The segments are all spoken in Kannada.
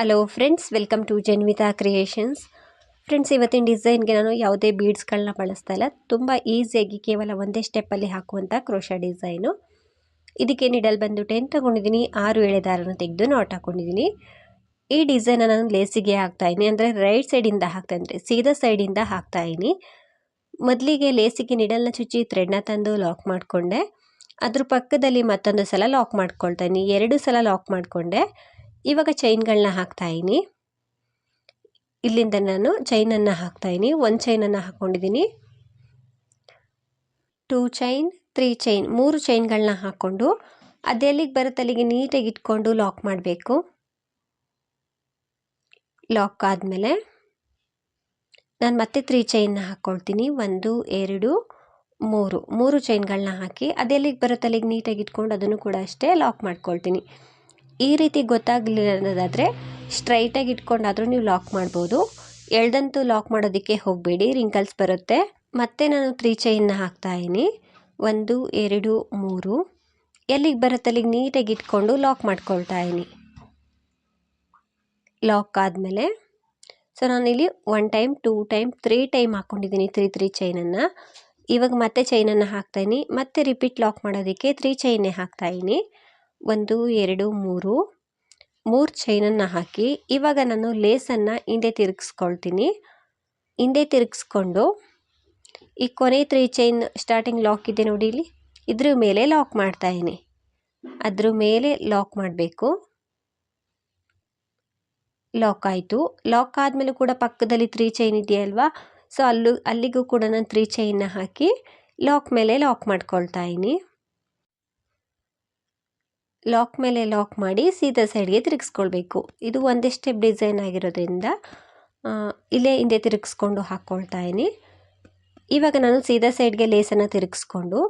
Hello friends welcome to Janvita creations friends ಇವತ್ತಿನ ಡಿಸೈನ್ಗೆ ನಾನು ಯಾವುದೇ ಬೀಡ್ಸ್ಗಳನ್ನ ಬಳಸ್ತಾ ಇಲ್ಲ. ತುಂಬ ಈಸಿಯಾಗಿ ಕೇವಲ ಒಂದೇ ಸ್ಟೆಪ್ಪಲ್ಲಿ ಹಾಕುವಂಥ ಕ್ರೋಶ ಡಿಸೈನು ಇದಕ್ಕೆ ನಿಡಲ್ ಬಂದು ಟೆನ್ ತೊಗೊಂಡಿದ್ದೀನಿ? ಆರು ಎಳೆದಾರನ್ನು ದಾರನ ತೆಗೆದು ನಾಟ್ ಹಾಕ್ಕೊಂಡಿದ್ದೀನಿ ಈ ಡಿಸೈನ ನಾನು ಲೇಸಿಗೆ ಹಾಕ್ತಾಯಿನಿ ಅಂದರೆ ರೈಟ್ ಸೈಡಿಂದ ಹಾಕ್ತಾ ಅಂದರೆ ಸೀದಾ ಸೈಡಿಂದ ಹಾಕ್ತಾಯಿನಿ ಮೊದಲಿಗೆ ಲೇಸಿಗೆ ನಿಡಲ್ನ ಚುಚ್ಚಿ ಥ್ರೆಡ್ನ ತಂದು ಲಾಕ್ ಮಾಡಿಕೊಂಡೆ. ಅದ್ರ ಪಕ್ಕದಲ್ಲಿ ಮತ್ತೊಂದು ಸಲ ಲಾಕ್ ಮಾಡ್ಕೊಳ್ತಾಯಿನಿ ಎರಡು ಸಲ ಲಾಕ್ ಮಾಡಿಕೊಂಡೆ. ಇವಾಗ ಚೈನ್ಗಳನ್ನ ಹಾಕ್ತಾಯಿನಿ ಇಲ್ಲಿಂದ ನಾನು ಚೈನನ್ನು ಹಾಕ್ತಾಯಿನಿ ಒಂದು ಚೈನನ್ನು ಹಾಕ್ಕೊಂಡಿದ್ದೀನಿ ಟೂ ಚೈನ್ ತ್ರೀ ಚೈನ್ ಮೂರು ಚೈನ್ಗಳನ್ನ ಹಾಕ್ಕೊಂಡು ಅದೆಲ್ಲಿಗೆ ಬರುತ್ತೆ, ಅಲ್ಲಿಗೆ ನೀಟಾಗಿ ಇಟ್ಕೊಂಡು ಲಾಕ್ ಮಾಡಬೇಕು. ಲಾಕ್ ಆದಮೇಲೆ ನಾನು ಮತ್ತೆ ತ್ರೀ ಚೈನ್ನ ಹಾಕ್ಕೊಳ್ತೀನಿ ಒಂದು, ಎರಡು, ಮೂರು. ಮೂರು ಚೈನ್ಗಳನ್ನ ಹಾಕಿ ಅದೆಲ್ಲಿಗೆ ಬರುತ್ತೆ, ಅಲ್ಲಿಗೆ ನೀಟಾಗಿ ಇಟ್ಕೊಂಡು ಅದನ್ನು ಕೂಡ ಅಷ್ಟೇ ಲಾಕ್ ಮಾಡ್ಕೊಳ್ತೀನಿ. ಈ ರೀತಿ ಗೊತ್ತಾಗಲಿಲ್ಲದಾದರೆ ಸ್ಟ್ರೈಟಾಗಿ ಇಟ್ಕೊಂಡಾದರೂ ನೀವು ಲಾಕ್ ಮಾಡ್ಬೋದು. ಎಳ್ದಂತೂ ಲಾಕ್ ಮಾಡೋದಕ್ಕೆ ಹೋಗಬೇಡಿ ರಿಂಕಲ್ಸ್ ಬರುತ್ತೆ. ಮತ್ತೆ ನಾನು ತ್ರೀ ಚೈನ್ನ ಹಾಕ್ತಾಯಿನಿ ಒಂದು, ಎರಡು, ಮೂರು. ಎಲ್ಲಿಗೆ ಬರುತ್ತೆ, ಅಲ್ಲಿಗೆ ನೀಟಾಗಿ ಇಟ್ಕೊಂಡು ಲಾಕ್ ಮಾಡ್ಕೊಳ್ತಾ ಇದ್ದೀನಿ. ಲಾಕ್ ಆದಮೇಲೆ ಸೊ ನಾನಿಲ್ಲಿ one time two time three time ಹಾಕ್ಕೊಂಡಿದ್ದೀನಿ ತ್ರೀ ತ್ರೀ ಚೈನನ್ನು ಇವಾಗ ಮತ್ತೆ ಚೈನನ್ನು ಹಾಕ್ತಾಯಿನಿ ಮತ್ತೆ ರಿಪೀಟ್ ಲಾಕ್ ಮಾಡೋದಕ್ಕೆ ತ್ರೀ ಚೈನೇ ಹಾಕ್ತಾಯಿನಿ ಒಂದು, ಎರಡು, ಮೂರು. ಮೂರು ಚೈನನ್ನು ಹಾಕಿ ಇವಾಗ ನಾನು ಲೇಸನ್ನು ಹಿಂದೆ ತಿರುಗಿಸ್ಕೊಳ್ತೀನಿ. ಹಿಂದೆ ತಿರುಗಿಸ್ಕೊಂಡು ಈ ಕೊನೆ ತ್ರೀ ಚೈನ್ ಸ್ಟಾರ್ಟಿಂಗ್ ಲಾಕ್ ಇದೆ ನೋಡಿ ಇಲ್ಲಿ. ಇದ್ರ ಮೇಲೆ ಲಾಕ್ ಮಾಡ್ತಾಯಿದ್ದೀನಿ ಅದ್ರ ಮೇಲೆ ಲಾಕ್ ಮಾಡಬೇಕು. ಲಾಕ್ ಆಯಿತು. ಲಾಕ್ ಆದಮೇಲೆ ಕೂಡ ಪಕ್ಕದಲ್ಲಿ ತ್ರೀ ಚೈನ್ ಇದೆಯಲ್ವಾ ಸೊ ಅಲ್ಲೂ, ಅಲ್ಲಿಗೂ ಕೂಡ ನಾನು ತ್ರೀ ಚೈನ್ನ ಹಾಕಿ ಲಾಕ್ ಮೇಲೆ ಲಾಕ್ ಮಾಡ್ಕೊಳ್ತಾ ಇದ್ದೀನಿ. ಲಾಕ್ ಮೇಲೆ ಲಾಕ್ ಮಾಡಿ ಸೀದಾ ಸೈಡ್ಗೆ ತಿರುಗಿಸ್ಕೊಳ್ಬೇಕು. ಇದು ಒಂದೇ ಸ್ಟೆಪ್ ಡಿಸೈನ್ ಆಗಿರೋದ್ರಿಂದ ಇಲ್ಲೇ ಹಿಂದೆ ತಿರುಗಿಸ್ಕೊಂಡು ಹಾಕ್ಕೊಳ್ತಾ ಇದ್ದೀನಿ. ಇವಾಗ ನಾನು ಸೀದಾ ಸೈಡ್ಗೆ ಲೇಸನ್ನು ತಿರುಗಿಸ್ಕೊಂಡು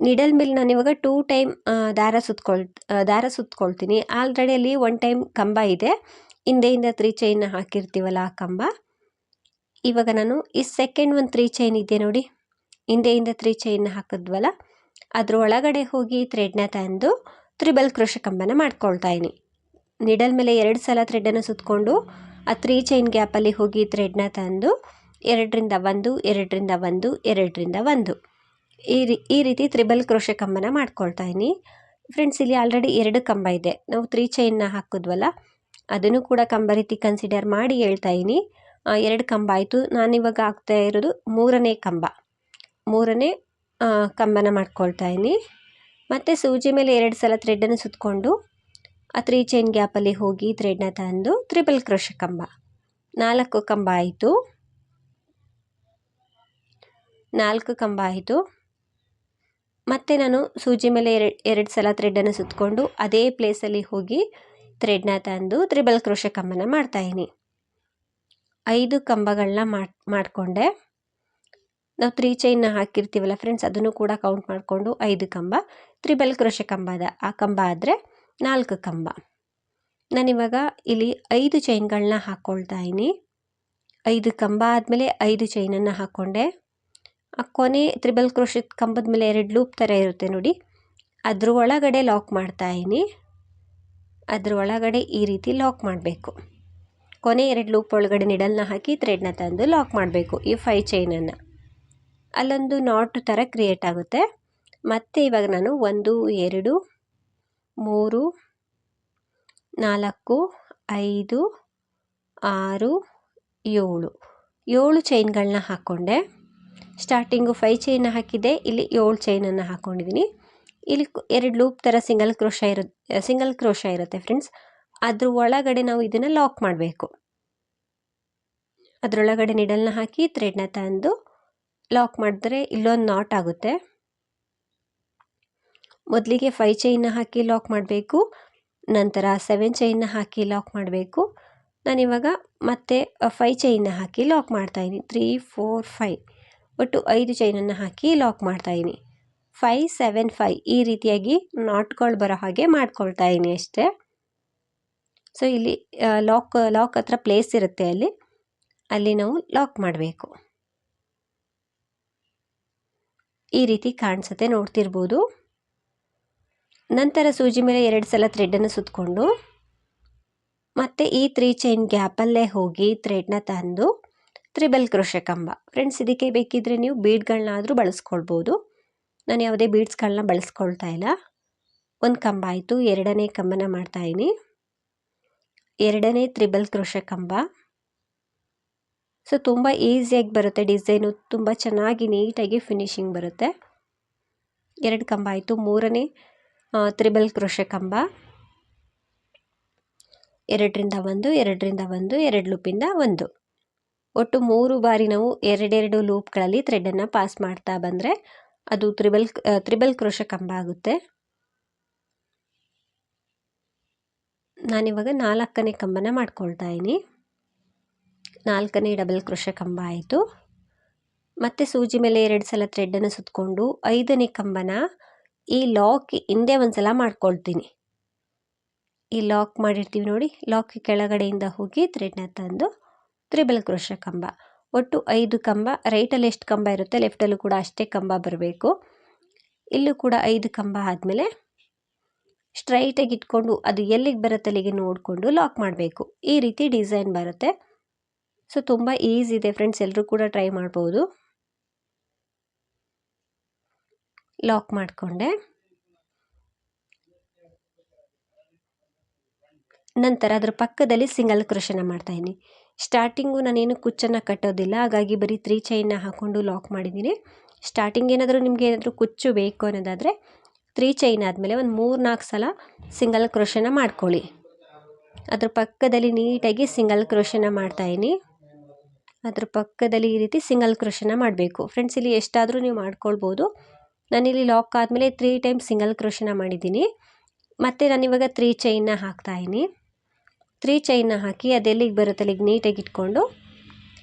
ನಿಡಲ್ ಮೇಲೆ ನಾನು ಇವಾಗ ಟೂ ಟೈಮ್ ದಾರ ಸುತ್ಕೊಳ್ ದಾರ ಸುತ್ಕೊಳ್ತೀನಿ. ಆಲ್ರೆಡಿ ಅಲ್ಲಿ ಒನ್ ಟೈಮ್ ಕಂಬ ಇದೆ. ಹಿಂದೆಯಿಂದ ತ್ರೀ ಚೈನ್ ಹಾಕಿರ್ತೀವಲ್ಲ ಆ ಕಂಬ. ಇವಾಗ ನಾನು ಈ ಸೆಕೆಂಡ್ ಒಂದು ತ್ರೀ ಚೈನ್ ಇದೆ ನೋಡಿ. ಹಿಂದೆಯಿಂದ ತ್ರೀ ಚೈನ್ ಹಾಕಿದ್ವಲ್ಲ? ಅದ್ರ ಒಳಗಡೆ ಹೋಗಿ ಥ್ರೆಡ್ನ ತಂದು ತ್ರಿಬಲ್ ಕ್ರೋಶ ಕಂಬನ ಮಾಡ್ಕೊಳ್ತಾ ಇದ್ದೀನಿ ನಿಡಲ್ ಮೇಲೆ ಎರಡು ಸಲ ಥ್ರೆಡನ್ನು ಸುತ್ತಕೊಂಡು ಆ ತ್ರೀ ಚೈನ್ ಗ್ಯಾಪಲ್ಲಿ ಹೋಗಿ ಥ್ರೆಡ್ನ ತಂದು ಎರಡರಿಂದ ಒಂದು ಎರಡರಿಂದ ಒಂದು ಎರಡರಿಂದ ಒಂದು. ಈ ರೀ, ಈ ರೀತಿ ತ್ರಿಬಲ್ ಕ್ರೋಶ ಕಂಬನ ಮಾಡ್ಕೊಳ್ತಾ ಇದ್ದೀನಿ ಫ್ರೆಂಡ್ಸ್ ಇಲ್ಲಿ ಆಲ್ರೆಡಿ ಎರಡು ಕಂಬ ಇದೆ. ನಾವು ತ್ರೀ ಚೈನ್ನ ಹಾಕಿದ್ವಲ್ಲ, ಅದನ್ನು ಕೂಡ ಕಂಬ ರೀತಿ ಕನ್ಸಿಡರ್ ಮಾಡಿ ಹೇಳ್ತಾ ಇದ್ದೀನಿ ಎರಡು ಕಂಬ ಆಯಿತು. ನಾನಿವಾಗ ಹಾಕ್ತಾ ಇರೋದು ಮೂರನೇ ಕಂಬ. ಮೂರನೇ ಕಂಬನ ಮಾಡ್ಕೊಳ್ತಾ ಇದ್ದೀನಿ. ಮತ್ತು ಸೂಜಿ ಮೇಲೆ ಎರಡು ಸಲ ಥ್ರೆಡ್ಡನ್ನು ಸುತ್ತಕೊಂಡು ಆ ತ್ರೀ ಚೈನ್ ಗ್ಯಾಪಲ್ಲಿ ಹೋಗಿ ಥ್ರೆಡ್ನ ತಂದು ತ್ರಿಬಲ್ ಕ್ರೋಶ ಕಂಬ. ನಾಲ್ಕು ಕಂಬ ಆಯಿತು. ನಾಲ್ಕು ಕಂಬ ಆಯಿತು. ಮತ್ತು ನಾನು ಸೂಜಿ ಮೇಲೆ ಎರಡು ಎರಡು ಸಲ ಥ್ರೆಡ್ಡನ್ನು ಸುತ್ತಕೊಂಡು ಅದೇ ಪ್ಲೇಸಲ್ಲಿ ಹೋಗಿ ಥ್ರೆಡ್ನ ತಂದು ತ್ರಿಬಲ್ ಕ್ರೋಶ ಕಂಬನ ಮಾಡ್ತಾಯಿದ್ದೀನಿ ಐದು ಕಂಬಗಳನ್ನ ಮಾಡಿ, ಮಾಡಿಕೊಂಡೆ. ನಾವು ತ್ರೀ ಚೈನ್ನ ಹಾಕಿರ್ತೀವಲ್ಲ ಫ್ರೆಂಡ್ಸ್ ಅದನ್ನು ಕೂಡ ಕೌಂಟ್ ಮಾಡಿಕೊಂಡು ಐದು ಕಂಬ, ತ್ರಿಬಲ್ ಕ್ರೋಶೆ ಕಂಬ ಅದ ಆ ಕಂಬ ಆದರೆ ನಾಲ್ಕು ಕಂಬ. ನಾನಿವಾಗ ಇಲ್ಲಿ ಐದು ಚೈನ್ಗಳನ್ನ ಹಾಕ್ಕೊಳ್ತಾ ಇದ್ದೀನಿ. ಐದು ಕಂಬ ಆದಮೇಲೆ ಐದು ಚೈನನ್ನು ಹಾಕ್ಕೊಂಡೆ ಆ ಕೊನೆ ತ್ರಿಬಲ್ ಕ್ರೋಶದ ಕಂಬದ ಮೇಲೆ ಎರಡು ಲೂಪ್ ಥರ ಇರುತ್ತೆ ನೋಡಿ. ಅದ್ರ ಒಳಗಡೆ ಲಾಕ್ ಮಾಡ್ತಾ ಇದ್ದೀನಿ. ಅದ್ರ ಒಳಗಡೆ ಈ ರೀತಿ ಲಾಕ್ ಮಾಡಬೇಕು. ಕೊನೆ ಎರಡು ಲೂಪ್ ಒಳಗಡೆ ನಿಡಲ್ನ ಹಾಕಿ ಥ್ರೆಡ್ನ ತಂದು ಲಾಕ್ ಮಾಡಬೇಕು ಈ ಫೈ ಚೈನನ್ನು ಅಲ್ಲೊಂದು ನಾಟ್ ಥರ ಕ್ರಿಯೇಟ್ ಆಗುತ್ತೆ. ಮತ್ತು ಇವಾಗ ನಾನು ಒಂದು, ಎರಡು, ಮೂರು, ನಾಲ್ಕು, ಐದು, ಆರು, ಏಳು. ಏಳು ಚೈನ್ಗಳನ್ನ ಹಾಕ್ಕೊಂಡೆ ಸ್ಟಾರ್ಟಿಂಗು ಫೈವ್ ಚೈನ್ ಹಾಕಿದ್ದೆ. ಇಲ್ಲಿ ಏಳು ಚೈನನ್ನು ಹಾಕ್ಕೊಂಡಿದ್ದೀನಿ ಇಲ್ಲಿ ಎರಡು ಲೂಪ್ ಥರ ಸಿಂಗಲ್ ಕ್ರೋಶ ಇರುತ್ತೆ ಸಿಂಗಲ್ ಕ್ರೋಶ ಇರುತ್ತೆ ಫ್ರೆಂಡ್ಸ್. ಅದ್ರ ಒಳಗಡೆ ನಾವು ಇದನ್ನು ಲಾಕ್ ಮಾಡಬೇಕು. ಅದರೊಳಗಡೆ ನಿಡಲ್ನ ಹಾಕಿ ಥ್ರೆಡ್ನ ತಂದು ಲಾಕ್ ಮಾಡಿದ್ರೆ ಇಲ್ಲೊಂದು ನಾಟ್ ಆಗುತ್ತೆ. ಮೊದಲಿಗೆ ಫೈವ್ ಚೈನ್ನ ಹಾಕಿ ಲಾಕ್ ಮಾಡಬೇಕು, ನಂತರ ಸೆವೆನ್ ಚೈನ್ನ ಹಾಕಿ ಲಾಕ್ ಮಾಡಬೇಕು. ನಾನಿವಾಗ ಮತ್ತೆ ಫೈವ್ ಚೈನ್ನ ಹಾಕಿ ಲಾಕ್ ಮಾಡ್ತಾಯಿದ್ದೀನಿ ತ್ರೀ ಫೋರ್ ಫೈ ಒಟ್ಟು ಐದು ಚೈನನ್ನು ಹಾಕಿ ಲಾಕ್ ಮಾಡ್ತಾಯಿದ್ದೀನಿ ಫೈವ್ ಸೆವೆನ್ ಫೈವ್ ಈ ರೀತಿಯಾಗಿ ನಾಟ್ಗಳು ಬರೋ ಹಾಗೆ ಮಾಡ್ಕೊಳ್ತಾ ಇದ್ದೀನಿ ಅಷ್ಟೇ. ಸೊ ಇಲ್ಲಿ ಲಾಕ್ ಲಾಕ್ ಹತ್ರ ಪ್ಲೇಸ್ ಇರುತ್ತೆ ಅಲ್ಲಿ. ಅಲ್ಲಿ ನಾವು ಲಾಕ್ ಮಾಡಬೇಕು. ಈ ರೀತಿ ಕಾಣಿಸುತ್ತೆ, ನೋಡ್ತಿರ್ಬೋದು. ನಂತರ ಸೂಜಿ ಮೇಲೆ ಎರಡು ಸಲ ಥ್ರೆಡನ್ನು ಸುತ್ತಕೊಂಡು ಮತ್ತು ಈ ತ್ರೀ ಚೈನ್ ಗ್ಯಾಪಲ್ಲೇ ಹೋಗಿ ಥ್ರೆಡ್ನ ತಂದು, ತ್ರಿಬಲ್ ಕ್ರೋಶೆ ಕಂಬ. ಫ್ರೆಂಡ್ಸ್ ಇದಕ್ಕೆ ಬೇಕಿದ್ರೆ ನೀವು ಬೀಡ್ಗಳನ್ನಾದರೂ ಬಳಸ್ಕೊಳ್ಬೋದು. ನಾನು ಯಾವುದೇ ಬೀಡ್ಸ್ಗಳನ್ನ ಬಳಸ್ಕೊಳ್ತಾ ಇಲ್ಲ. ಒಂದು ಕಂಬ ಆಯಿತು, ಎರಡನೇ ಕಂಬನ ಮಾಡ್ತಾಯಿನಿ ಎರಡನೇ ತ್ರಿಬಲ್ ಕ್ರೋಶೆ ಕಂಬ. ಸೊ, ತುಂಬ ಈಸಿಯಾಗಿ ಬರುತ್ತೆ ಡಿಸೈನು. ತುಂಬ ಚೆನ್ನಾಗಿ ನೀಟಾಗಿ ಫಿನಿಶಿಂಗ್ ಬರುತ್ತೆ. ಎರಡು ಕಂಬ ಆಯಿತು. ಮೂರನೇ ತ್ರಿಬಲ್ ಕ್ರೋಶೆ ಕಂಬ. ಎರಡರಿಂದ ಒಂದು ಎರಡರಿಂದ ಒಂದು, ಎರಡು ಲೂಪಿಂದ ಒಂದು. ಒಟ್ಟು ಮೂರು ಬಾರಿ ನಾವು ಎರಡೆರಡು ಲೂಪ್ಗಳಲ್ಲಿ ಥ್ರೆಡನ್ನು ಪಾಸ್ ಮಾಡ್ತಾ ಬಂದರೆ ಅದು ತ್ರಿಬಲ್ ತ್ರಿಬಲ್ ಕ್ರೋಶ ಕಂಬ ಆಗುತ್ತೆ. ನಾನಿವಾಗ ನಾಲ್ಕನೇ ಕಂಬನ ಮಾಡ್ಕೊಳ್ತಾ ಇದ್ದೀನಿ. ನಾಲ್ಕನೇ ಡಬಲ್ ಕ್ರೋಶ ಕಂಬ ಆಯಿತು. ಮತ್ತೆ ಸೂಜಿ ಮೇಲೆ ಎರಡು ಸಲ ಥ್ರೆಡ್ಡನ್ನು ಸುತ್ತಕೊಂಡು ಐದನೇ ಕಂಬನ ಈ ಲಾಕ್ ಹಿಂದೆ ಒಂದು ಸಲ ಮಾಡ್ಕೊಳ್ತೀನಿ. ಈ ಲಾಕ್ ಮಾಡಿರ್ತೀವಿ ನೋಡಿ ಲಾಕ್ ಕೆಳಗಡೆಯಿಂದ ಹೋಗಿ ಥ್ರೆಡ್ನ ತಂದು ತ್ರಿಬಲ್ ಕ್ರೋಶ ಕಂಬ. ಒಟ್ಟು ಐದು ಕಂಬ ರೈಟಲ್ಲಿ ಎಷ್ಟು ಕಂಬ ಇರುತ್ತೆ ಲೆಫ್ಟಲ್ಲೂ ಕೂಡ ಅಷ್ಟೇ ಕಂಬ ಬರಬೇಕು. ಇಲ್ಲೂ ಕೂಡ ಐದು ಕಂಬ ಆದಮೇಲೆ ಸ್ಟ್ರೈಟಾಗಿ ಇಟ್ಕೊಂಡು ಅದು ಎಲ್ಲಿಗೆ ಬರುತ್ತೆ ಅಲ್ಲಿಗೆ ನೋಡಿಕೊಂಡು ಲಾಕ್ ಮಾಡಬೇಕು. ಈ ರೀತಿ ಡಿಸೈನ್ ಬರುತ್ತೆ. ಸೊ ತುಂಬ ಈಸಿ ಇದೆ ಫ್ರೆಂಡ್ಸ್ ಎಲ್ಲರೂ ಕೂಡ ಟ್ರೈ ಮಾಡ್ಬೋದು. ಲಾಕ್ ಮಾಡಿಕೊಂಡೆ. ನಂತರ ಅದರ ಪಕ್ಕದಲ್ಲಿ ಸಿಂಗಲ್ ಕ್ರೋಶನ ಮಾಡ್ತಾಯಿದ್ದೀನಿ ಸ್ಟಾರ್ಟಿಂಗು ನಾನೇನು ಕುಚ್ಚನ್ನು ಕಟ್ಟೋದಿಲ್ಲ. ಹಾಗಾಗಿ ಬರೀ ತ್ರೀ ಚೈನ್ನ ಹಾಕ್ಕೊಂಡು ಲಾಕ್ ಮಾಡಿದ್ದೀನಿ. ಸ್ಟಾರ್ಟಿಂಗ್ ಏನಾದರೂ ನಿಮಗೆ ಏನಾದರೂ ಕುಚ್ಚು ಬೇಕು ಅನ್ನೋದಾದರೆ ತ್ರೀ ಚೈನ್ ಆದಮೇಲೆ ಒಂದು ಮೂರು ನಾಲ್ಕು ಸಲ ಸಿಂಗಲ್ ಕ್ರೋಶನ ಮಾಡ್ಕೊಳ್ಳಿ. ಅದ್ರ ಪಕ್ಕದಲ್ಲಿ ನೀಟಾಗಿ ಸಿಂಗಲ್ ಕ್ರೋಶನ ಮಾಡ್ತಾಯಿನಿ ಅದ್ರ ಪಕ್ಕದಲ್ಲಿ ಈ ರೀತಿ ಸಿಂಗಲ್ ಕ್ರೋಶನ ಮಾಡಬೇಕು. ಫ್ರೆಂಡ್ಸ್ ಇಲ್ಲಿ ಎಷ್ಟಾದರೂ ನೀವು ಮಾಡ್ಕೊಳ್ಬೋದು. ನಾನಿಲ್ಲಿ ಲಾಕ್ ಆದಮೇಲೆ ತ್ರೀ ಟೈಮ್ ಸಿಂಗಲ್ ಕ್ರೋಶನ ಮಾಡಿದ್ದೀನಿ. ಮತ್ತು ನಾನಿವಾಗ ತ್ರೀ ಚೈನ್ನ ಹಾಕ್ತಾಯಿನಿ ತ್ರೀ ಚೈನ್ನ ಹಾಕಿ ಅದೆಲ್ಲಿಗೆ ಬರುತ್ತೆ? ಅಲ್ಲಿಗೆ ನೀಟಾಗಿ ಇಟ್ಕೊಂಡು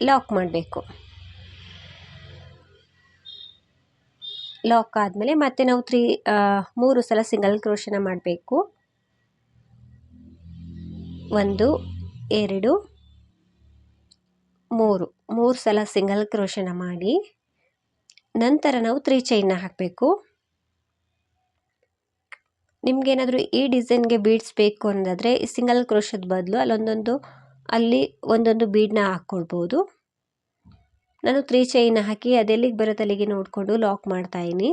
ಲಾಕ್ ಮಾಡಬೇಕು. ಲಾಕ್ ಆದಮೇಲೆ ಮತ್ತೆ ನಾವು ತ್ರೀ ಮೂರು ಸಲ ಸಿಂಗಲ್ ಕ್ರೋಶನ ಮಾಡಬೇಕು. ಒಂದು, ಎರಡು ಮೂರು ಮೂರು ಸಲ ಸಿಂಗಲ್ ಕ್ರೋಶನ ಮಾಡಿ, ನಂತರ ನಾವು ತ್ರೀ ಚೈನ್ನ ಹಾಕಬೇಕು. ನಿಮಗೇನಾದರೂ ಈ ಡಿಸೈನ್ಗೆ ಬೀಡ್ಸ್ ಬೇಕು ಅನ್ನೋದಾದರೆ ಸಿಂಗಲ್ ಕ್ರೋಶದ ಬದಲು ಅಲ್ಲೊಂದೊಂದು, ಅಲ್ಲಿ ಒಂದೊಂದು ಬೀಡನ್ನ ಹಾಕ್ಕೊಳ್ಬೋದು ನಾನು ತ್ರೀ ಚೈನ್ ಹಾಕಿ ಅದೆಲ್ಲಿಗೆ ಬರುತ್ತೆ ಅಲ್ಲಿಗೆ ನೋಡಿಕೊಂಡು ಲಾಕ್ ಮಾಡ್ತಾಯಿನಿ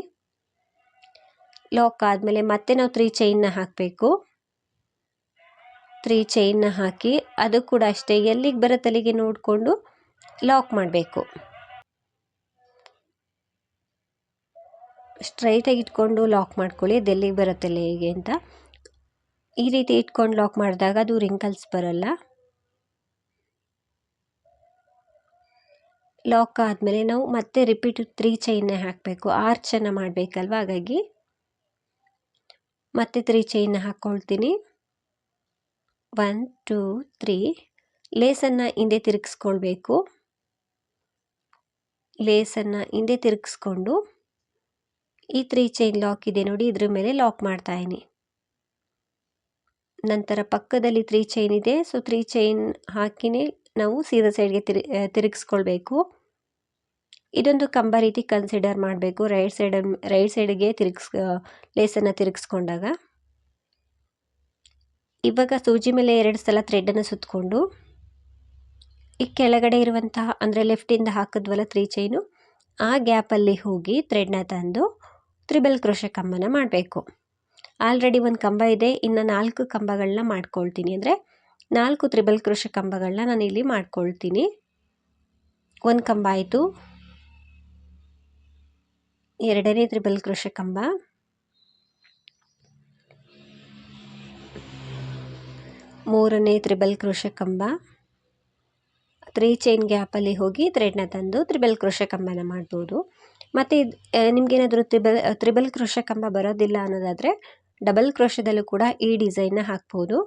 ಲಾಕ್ ಆದಮೇಲೆ ಮತ್ತೆ ನಾವು ತ್ರೀ ಚೈನ್ನ ಹಾಕಬೇಕು. ತ್ರೀ ಚೈನ್ನ ಹಾಕಿ ಅದು ಕೂಡ ಅಷ್ಟೇ. ಎಲ್ಲಿಗೆ ಬರುತ್ತೆ ಅಲ್ಲಿಗೆ ನೋಡಿಕೊಂಡು ಲಾಕ್ ಮಾಡಬೇಕು. ಸ್ಟ್ರೈಟಾಗಿ ಇಟ್ಕೊಂಡು ಲಾಕ್ ಮಾಡ್ಕೊಳ್ಳಿ. ಅದು ಎಲ್ಲಿಗೆ ಬರುತ್ತೆ ಹೇಗೆ ಅಂತ. ಈ ರೀತಿ ಇಟ್ಕೊಂಡು ಲಾಕ್ ಮಾಡಿದಾಗ ಅದು ರಿಂಕಲ್ಸ್ ಬರಲ್ಲ. ಲಾಕ್ ಆದಮೇಲೆ ನಾವು ಮತ್ತೆ ರಿಪೀಟ್ ತ್ರೀ ಚೈನ್ನ ಹಾಕಬೇಕು. ಆರ್ಚನ್ನು ಮಾಡಬೇಕಲ್ವ? ಹಾಗಾಗಿ ಮತ್ತೆ ತ್ರೀ ಚೈನ್ನ ಹಾಕ್ಕೊಳ್ತೀನಿ. ಒನ್ ಟೂ ತ್ರೀ ಲೇಸನ್ನು ಹಿಂದೆ ತಿರುಗಿಸ್ಕೊಳ್ಬೇಕು. ಲೇಸನ್ನು ಹಿಂದೆ ತಿರುಗಿಸ್ಕೊಂಡು ಈ ತ್ರೀ ಚೈನ್ ಲಾಕ್ ಇದೆ ನೋಡಿ, ಇದ್ರ ಮೇಲೆ ಲಾಕ್ ಮಾಡ್ತಾಯಿನಿ ನಂತರ ಪಕ್ಕದಲ್ಲಿ ತ್ರೀ ಚೈನ್ ಇದೆ. ಸೊ ತ್ರೀ ಚೈನ್ ಹಾಕಿನೇ ನಾವು ಸೀದಾ ಸೈಡ್ಗೆ ತಿರು ತಿರುಗಿಸ್ಕೊಳ್ಬೇಕು. ಇದೊಂದು ಕಂಬ ರೀತಿ ಕನ್ಸಿಡರ್ ಮಾಡಬೇಕು. ರೈಟ್ ಸೈಡ್ ರೈಟ್ ಸೈಡ್ಗೆ ತಿರುಗಿಸ್ ಲೇಸನ್ನು ತಿರುಗಿಸ್ಕೊಂಡಾಗ. ಇವಾಗ ಸೂಜಿ ಮೇಲೆ ಎರಡು ಸಲ ಥ್ರೆಡನ್ನು ಸುತ್ತಕೊಂಡು ಈ ಕೆಳಗಡೆ ಇರುವಂತಹ, ಅಂದರೆ ಲೆಫ್ಟಿಂದ ಹಾಕಿದ್ವಲ್ಲ ತ್ರೀ ಚೈನು ಆ ಗ್ಯಾಪಲ್ಲಿ ಹೋಗಿ ಥ್ರೆಡ್ನ ತಂದು ತ್ರಿಬಲ್ ಕ್ರೋಶ ಕಂಬನ ಮಾಡಬೇಕು. ಆಲ್ರೆಡಿ ಒಂದು ಕಂಬ ಇದೆ, ಇನ್ನು ನಾಲ್ಕು ಕಂಬಗಳನ್ನ ಮಾಡ್ಕೊಳ್ತೀನಿ. ಅಂದರೆ ನಾಲ್ಕು ತ್ರಿಬಲ್ ಕ್ರೋಶ ಕಂಬಗಳನ್ನ ನಾನು ಇಲ್ಲಿ ಮಾಡ್ಕೊಳ್ತೀನಿ. ಒಂದು ಕಂಬ ಆಯಿತು. ಎರಡನೇ ತ್ರಿಬಲ್ ಕ್ರೋಶ ಕಂಬ. ಮೂರನೇ ತ್ರಿಬಲ್ ಕ್ರೋಶ ಕಂಬ. ತ್ರೀ ಚೈನ್ ಗ್ಯಾಪಲ್ಲಿ ಹೋಗಿ ಥ್ರೆಡ್ನ ತಂದು ತ್ರಿಬಲ್ ಕ್ರೋಶ ಕಂಬನ ಮಾಡ್ಬೋದು. ಮತ್ತು ನಿಮಗೇನಾದರೂ ತ್ರಿಬಲ್ ತ್ರಿಬಲ್ ಕ್ರೋಶ ಕಂಬ ಬರೋದಿಲ್ಲ ಅನ್ನೋದಾದರೆ ಡಬಲ್ ಕ್ರೋಶದಲ್ಲೂ ಕೂಡ ಈ ಡಿಸೈನ್ನ ಹಾಕ್ಬೋದು.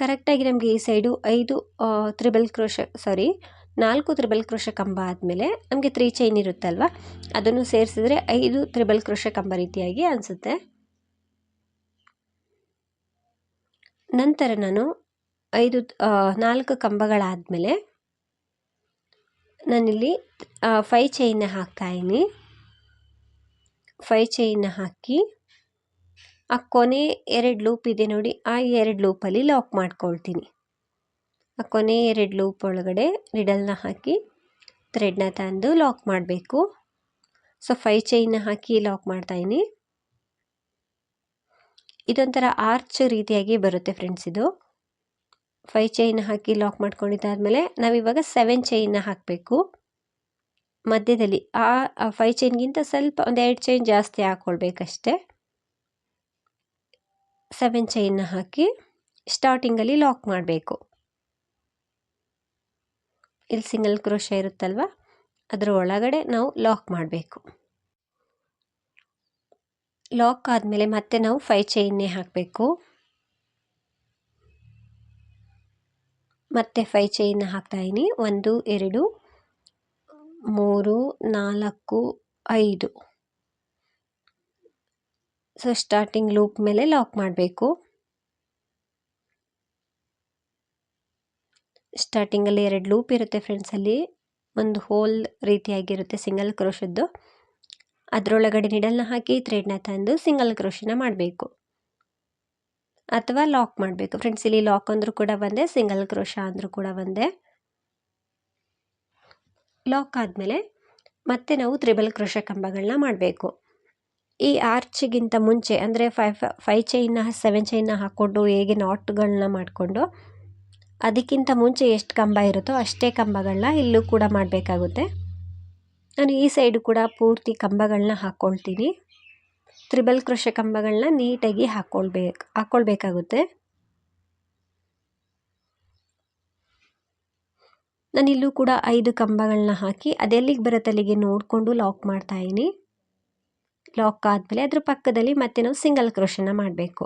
ಕರೆಕ್ಟಾಗಿ ನಮಗೆ ಈ ಸೈಡು ಐದು ತ್ರಿಬಲ್ ಕ್ರೋಶ ಸಾರಿ, ನಾಲ್ಕು ತ್ರಿಬಲ್ ಕ್ರೋಶ ಕಂಬ ಆದಮೇಲೆ ನಮಗೆ ತ್ರೀ ಚೈನ್ ಇರುತ್ತಲ್ವ, ಅದನ್ನು ಸೇರಿಸಿದ್ರೆ ಐದು ತ್ರಿಬಲ್ ಕ್ರೋಶ ಕಂಬ ರೀತಿಯಾಗಿ ಅನಿಸುತ್ತೆ. ನಂತರ ನಾನು ಐದು ನಾಲ್ಕು ಕಂಬಗಳಾದಮೇಲೆ ನಾನಿಲ್ಲಿ ಫೈ ಚೈನ್ನ ಹಾಕ್ತಾಯಿನಿ ಫೈ ಚೈನ್ನ ಹಾಕಿ ಆ ಕೊನೆ ಎರಡು ಲೂಪ್ ಇದೆ ನೋಡಿ, ಆ ಎರಡು ಲೂಪಲ್ಲಿ ಲಾಕ್ ಮಾಡ್ಕೊಳ್ತೀನಿ. ಆ ಕೊನೆ ಎರಡು ಲೂಪ್ ಒಳಗಡೆ ರಿಡಲ್ನ ಹಾಕಿ ಥ್ರೆಡ್ನ ತಂದು ಲಾಕ್ ಮಾಡಬೇಕು. ಸೊ ಫೈ ಚೈನ್ನ ಹಾಕಿ ಲಾಕ್ ಮಾಡ್ತಾಯಿನಿ ಇದೊಂಥರ ಆರ್ಚ್ ರೀತಿಯಾಗಿ ಬರುತ್ತೆ ಫ್ರೆಂಡ್ಸ್ ಇದು. ಫೈ ಚೈನ್ ಹಾಕಿ ಲಾಕ್ ಮಾಡ್ಕೊಂಡಿದ್ದಾದಮೇಲೆ ನಾವಿವಾಗ ಸೆವೆನ್ ಚೈನ್ನ ಹಾಕಬೇಕು. ಮಧ್ಯದಲ್ಲಿ ಆ ಫೈ ಚೈನ್ಗಿಂತ ಸ್ವಲ್ಪ ಒಂದು ಎರಡು ಚೈನ್ ಜಾಸ್ತಿ ಹಾಕ್ಕೊಳ್ಬೇಕಷ್ಟೆ ಸೆವೆನ್ ಚೈನ್ನ ಹಾಕಿ ಸ್ಟಾರ್ಟಿಂಗಲ್ಲಿ ಲಾಕ್ ಮಾಡಬೇಕು. ಇಲ್ಲಿ ಸಿಂಗಲ್ ಕ್ರೋಶ ಇರುತ್ತಲ್ವ? ಅದರ ಒಳಗಡೆ ನಾವು ಲಾಕ್ ಮಾಡಬೇಕು. ಲಾಕ್ ಆದಮೇಲೆ ಮತ್ತೆ ನಾವು ಫೈ ಚೈನ್ನೇ ಹಾಕಬೇಕು. ಮತ್ತೆ ಫೈ ಚೈನ್ ಹಾಕ್ತಾಯಿನಿ ಒಂದು, ಎರಡು, ಮೂರು, ನಾಲ್ಕು, ಐದು. ಸೊ ಸ್ಟಾರ್ಟಿಂಗ್ ಲೂಪ್ ಮೇಲೆ ಲಾಕ್ ಮಾಡಬೇಕು. ಸ್ಟಾರ್ಟಿಂಗಲ್ಲಿ ಎರಡು ಲೂಪ್ ಇರುತ್ತೆ ಫ್ರೆಂಡ್ಸಲ್ಲಿ ಒಂದು ಹೋಲ್ ರೀತಿಯಾಗಿರುತ್ತೆ ಸಿಂಗಲ್ ಕ್ರೋಶದ್ದು ಅದರೊಳಗಡೆ ನಿಡಲ್ನ ಹಾಕಿ ಥ್ರೆಡ್ನ ತಂದು ಸಿಂಗಲ್ ಕ್ರೋಶನ ಮಾಡಬೇಕು. ಅಥವಾ ಲಾಕ್ ಮಾಡಬೇಕು. ಫ್ರೆಂಡ್ಸ್ ಇಲ್ಲಿ ಲಾಕ್ ಅಂದರೂ ಕೂಡ ಒಂದೇ ಸಿಂಗಲ್ ಕ್ರೋಶ ಅಂದರೂ ಕೂಡ ಒಂದೇ. ಲಾಕ್ ಆದಮೇಲೆ ಮತ್ತೆ ನಾವು ತ್ರಿಬಲ್ ಕ್ರೋಶ ಕಂಬಗಳನ್ನ ಮಾಡಬೇಕು. ಈ ಆರ್ಚ್ಗಿಂತ ಮುಂಚೆ, ಅಂದರೆ ಫೈ ಫೈ ಚೈನ್ನ ಸೆವೆನ್ ಚೈನ್ನ ಹಾಕ್ಕೊಂಡು ಹೇಗೆ ನಾಟ್ಗಳನ್ನ ಮಾಡಿಕೊಂಡು, ಅದಕ್ಕಿಂತ ಮುಂಚೆ ಎಷ್ಟು ಕಂಬ ಇರುತ್ತೋ ಅಷ್ಟೇ ಕಂಬಗಳನ್ನ ಇಲ್ಲೂ ಕೂಡ ಮಾಡಬೇಕಾಗುತ್ತೆ. ನಾನು ಈ ಸೈಡು ಕೂಡ ಪೂರ್ತಿ ಕಂಬಗಳನ್ನ ಹಾಕ್ಕೊಳ್ತೀನಿ ತ್ರಿಬಲ್ ಕೃಷಿ ಕಂಬಗಳನ್ನ ನೀಟಾಗಿ ಹಾಕ್ಕೊಳ್ಬೇಕು ಹಾಕ್ಕೊಳ್ಬೇಕಾಗುತ್ತೆ ನಾನಿಲ್ಲೂ ಕೂಡ ಐದು ಕಂಬಗಳನ್ನ ಹಾಕಿ ಅದೆಲ್ಲಿಗೆ ಬರತ್ತಲ್ಲಿಗೆ ನೋಡಿಕೊಂಡು ಲಾಕ್ ಮಾಡ್ತಾಯಿನಿ ಲಾಕ್ ಆದಮೇಲೆ ಅದ್ರ ಪಕ್ಕದಲ್ಲಿ ಮತ್ತೆ ನಾವು ಸಿಂಗಲ್ ಕ್ರೋಷನ ಮಾಡಬೇಕು.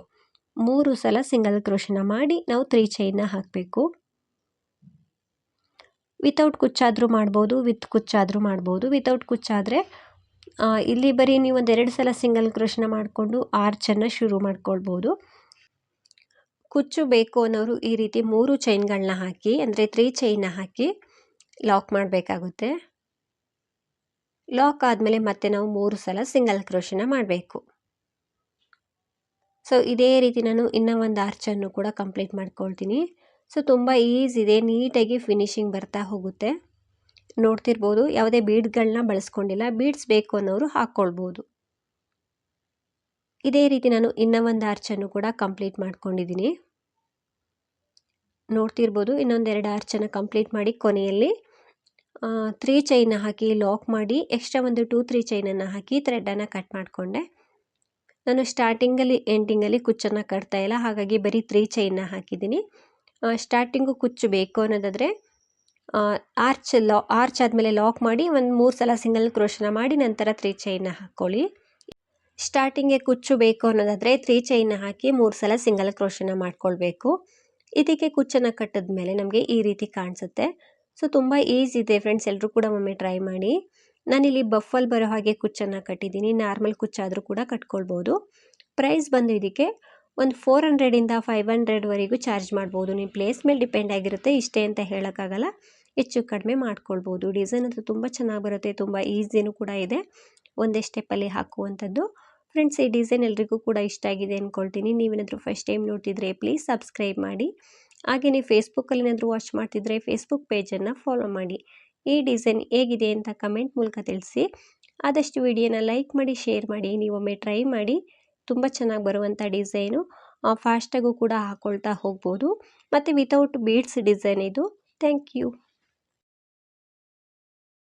ಮೂರು ಸಲ ಸಿಂಗಲ್ ಕ್ರೋಷನ ಮಾಡಿ ನಾವು ತ್ರೀ ಚೈನ್ನ ಹಾಕಬೇಕು. ವಿತೌಟ್ ಕುಚ್ಚಾದರೂ ಮಾಡ್ಬೋದು ವಿತ್ ಕುಚ್ಚಾದರೂ ಮಾಡ್ಬೋದು. ವಿತೌಟ್ ಕುಚ್ಚಾದರೆ ಇಲ್ಲಿ ಬರೀ ನೀವು ಒಂದೆರಡು ಸಲ ಸಿಂಗಲ್ ಕ್ರೋಶನ ಮಾಡಿಕೊಂಡು ಆರ್ಚನ್ನು ಶುರು ಮಾಡ್ಕೊಳ್ಬೋದು. ಕುಚ್ಚು ಬೇಕು ಅನ್ನೋರು ಈ ರೀತಿ ಮೂರು ಚೈನ್ಗಳನ್ನ ಹಾಕಿ, ಅಂದರೆ ತ್ರೀ ಚೈನ್ನ ಹಾಕಿ ಲಾಕ್ ಮಾಡಬೇಕಾಗುತ್ತೆ. ಲಾಕ್ ಆದಮೇಲೆ ಮತ್ತೆ ನಾವು ಮೂರು ಸಲ ಸಿಂಗಲ್ ಕ್ರೋಶನ ಮಾಡಬೇಕು. ಸೊ ಇದೇ ರೀತಿ ನಾನು ಇನ್ನೂ ಒಂದು ಆರ್ಚನ್ನು ಕೂಡ ಕಂಪ್ಲೀಟ್ ಮಾಡ್ಕೊಳ್ತೀನಿ. ಸೊ, ತುಂಬ ಈಸಿ ಇದೆ. ನೀಟಾಗಿ ಫಿನಿಶಿಂಗ್ ಬರ್ತಾ ಹೋಗುತ್ತೆ. ನೋಡ್ತಿರ್ಬೋದು, ಯಾವುದೇ ಬೀಡ್ಗಳನ್ನ ಬಳಸ್ಕೊಂಡಿಲ್ಲ. ಬೀಡ್ಸ್ ಬೇಕು ಅನ್ನೋರು ಹಾಕ್ಕೊಳ್ಬೋದು. ಇದೇ ರೀತಿ ನಾನು ಇನ್ನೂ ಒಂದು ಆರ್ಚನ್ನು ಕೂಡ ಕಂಪ್ಲೀಟ್ ಮಾಡ್ಕೊಂಡಿದ್ದೀನಿ. ನೋಡ್ತಿರ್ಬೋದು, ಇನ್ನೊಂದೆರಡು ಆರ್ಚನ್ನು ಕಂಪ್ಲೀಟ್ ಮಾಡಿ ಕೊನೆಯಲ್ಲಿ ತ್ರೀ ಚೈನ ಹಾಕಿ ಲಾಕ್ ಮಾಡಿ ಎಕ್ಸ್ಟ್ರಾ ಒಂದು ಟೂ ತ್ರೀ ಚೈನನ್ನು ಹಾಕಿ ಥ್ರೆಡನ್ನು ಕಟ್ ಮಾಡಿಕೊಂಡೆ. ನಾನು ಸ್ಟಾರ್ಟಿಂಗಲ್ಲಿ ಎಂಡಿಂಗಲ್ಲಿ ಕುಚ್ಚನ್ನು ಕಟ್ತಾ ಇಲ್ಲ. ಹಾಗಾಗಿ ಬರೀ ತ್ರೀ ಚೈನ್ನ ಹಾಕಿದ್ದೀನಿ. ಸ್ಟಾರ್ಟಿಂಗು ಕುಚ್ಚು ಬೇಕು ಅನ್ನೋದಾದರೆ ಆರ್ಚ್ ಲಾ ಆರ್ಚ್ ಆದಮೇಲೆ ಲಾಕ್ ಮಾಡಿ ಒಂದು ಮೂರು ಸಲ ಸಿಂಗಲ್ ಕ್ರೋಶನ ಮಾಡಿ ನಂತರ ತ್ರೀ ಚೈನ್ನ ಹಾಕ್ಕೊಳ್ಳಿ ಸ್ಟಾರ್ಟಿಂಗ್ಗೆ ಕುಚ್ಚು ಬೇಕು ಅನ್ನೋದಾದರೆ ತ್ರೀ ಚೈನ್ನ ಹಾಕಿ ಮೂರು ಸಲ ಸಿಂಗಲ್ ಕ್ರೋಶನ ಮಾಡ್ಕೊಳ್ಬೇಕು. ಇದಕ್ಕೆ ಕುಚ್ಚನ್ನು ಕಟ್ಟಿದ ಮೇಲೆ ನಮಗೆ ಈ ರೀತಿ ಕಾಣಿಸುತ್ತೆ. ಸೊ ತುಂಬ ಈಸಿ ಇದೆ ಫ್ರೆಂಡ್ಸ್ ಎಲ್ಲರೂ ಕೂಡ ಒಮ್ಮೆ ಟ್ರೈ ಮಾಡಿ. ನಾನಿಲ್ಲಿ ಬಫಲ್ ಬರೋ ಹಾಗೆ ಕುಚ್ಚನ್ನು ಕಟ್ಟಿದ್ದೀನಿ. ನಾರ್ಮಲ್ ಕುಚ್ಚಾದರೂ ಕೂಡ ಕಟ್ಕೊಳ್ಬೋದು. ಪ್ರೈಸ್ ಬಂದು ಇದಕ್ಕೆ ಒಂದು ಫೋರ್ ಹಂಡ್ರೆಡಿಂದ ಫೈವ್ ಹಂಡ್ರೆಡ್ವರೆಗೂ ಚಾರ್ಜ್ ಮಾಡ್ಬೋದು. ನಿಮ್ಮ ಪ್ಲೇಸ್ ಮೇಲೆ ಡಿಪೆಂಡ್ ಆಗಿರುತ್ತೆ. ಇಷ್ಟೇ ಅಂತ ಹೇಳೋಕ್ಕಾಗಲ್ಲ. ಹೆಚ್ಚು ಕಡಿಮೆ ಮಾಡ್ಕೊಳ್ಬೋದು. ಡಿಸೈನ್ ಅಂತೂ ತುಂಬ ಚೆನ್ನಾಗಿ ಬರುತ್ತೆ. ತುಂಬ ಈಸಿನೂ ಕೂಡ ಇದೆ. ಒಂದೇ ಸ್ಟೆಪ್ಪಲ್ಲಿ ಹಾಕುವಂಥದ್ದು. ಫ್ರೆಂಡ್ಸ್ ಈ ಡಿಸೈನ್ ಎಲ್ರಿಗೂ ಕೂಡ ಇಷ್ಟ ಆಗಿದೆ ಅಂದ್ಕೊಳ್ತೀನಿ ನೀವೇನಾದರೂ ಫಸ್ಟ್ ಟೈಮ್ ನೋಡ್ತಿದ್ರೆ ಪ್ಲೀಸ್ ಸಬ್ಸ್ಕ್ರೈಬ್ ಮಾಡಿ. ಹಾಗೆ ನೀವು ಫೇಸ್ಬುಕ್ಕಲ್ಲಿ ಏನಾದರೂ ವಾಚ್ ಮಾಡ್ತಿದ್ರೆ ಫೇಸ್ಬುಕ್ ಪೇಜನ್ನು ಫಾಲೋ ಮಾಡಿ. ಈ ಡಿಸೈನ್ ಹೇಗಿದೆ ಅಂತ ಕಮೆಂಟ್ ಮೂಲಕ ತಿಳಿಸಿ. ಆದಷ್ಟು ವಿಡಿಯೋನ ಲೈಕ್ ಮಾಡಿ ಶೇರ್ ಮಾಡಿ, ನೀವೊಮ್ಮೆ ಟ್ರೈ ಮಾಡಿ. ತುಂಬ ಚೆನ್ನಾಗಿ ಬರುವಂಥ ಡಿಸೈನು ಫಾಸ್ಟಾಗೂ ಕೂಡ ಹಾಕ್ಕೊಳ್ತಾ ಹೋಗ್ಬೋದು. ಮತ್ತು ವಿತೌಟ್ ಬೀಡ್ಸ್ ಡಿಸೈನ್ ಇದು. Thank you